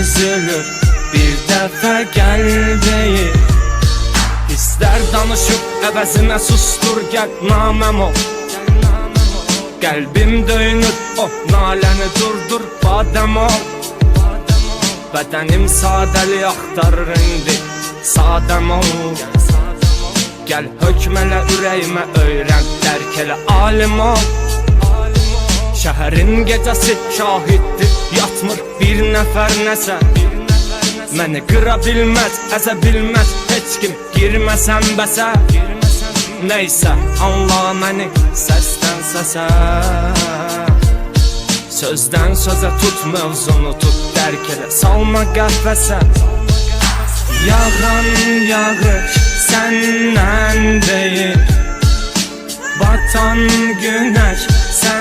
üzülür. Bir dəfə gəl deyir İstər danışıb əvəzinə sustur gəl naməm ol. Qəlbim döyünür o naləni durdur badəm ol. Bədənim sadəli axtarır indi sadəm ol. Gəl hökmələ ürəyimə öyrən dərk alim ol Şəhərin gecəsi şahiddir Yatmır bir nəfər nəsə Məni qıra bilməz, əzə bilməz Heç kim girməsən bəsə Neysə, anla məni səsdən səsə Sözdən sözə tut mövzunu tut Dərk elə, salma qəfəsə Yağan yağış səndən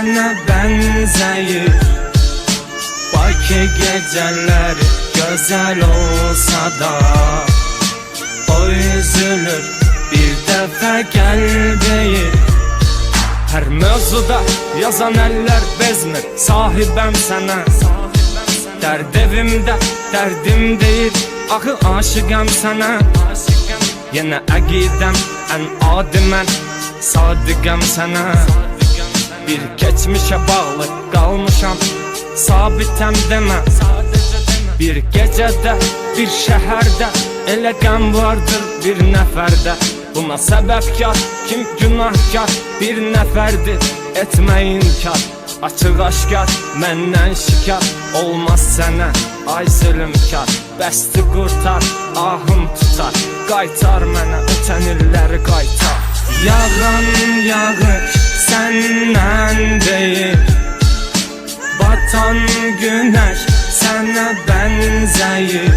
sana benzeyir Bakı geceleri güzel olsa da O üzülür bir defa gel deyir Her mevzuda yazan eller bezmir Sahibem sana. Derd evimde derdim değil Ahı aşıkam sana. Yine əqidəm ən adi mən Sadiqəm sənə Bir keçmişə bağlı qalmışam Sabitəm demə Bir gecədə, bir Elə qəm vardır bir nəfərdə Buna səbəbkar, kim günahkar? Bir nəfərdir, etmə inkar. Açıq aşkar, məndən şikar. Olmaz sənə, ay zülümkar Bəsti qurtar, ahım tutar. Qaytar mənə ötən illəri qaytar Yağan yağış səndən Batan güneş sana benzeyir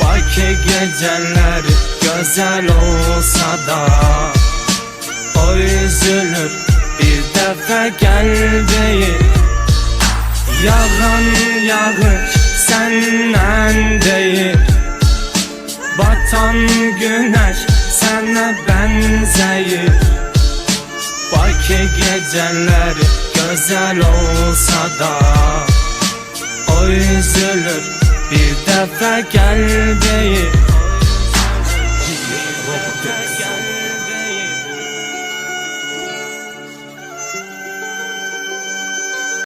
Bakı geceleri güzel olsa da O üzülür bir defa gel deyir Yağan yağış senden değil. Batan güneş sana benzeyir Bakı geceleri güzel olsa da O üzülür. Bir defa gel deyir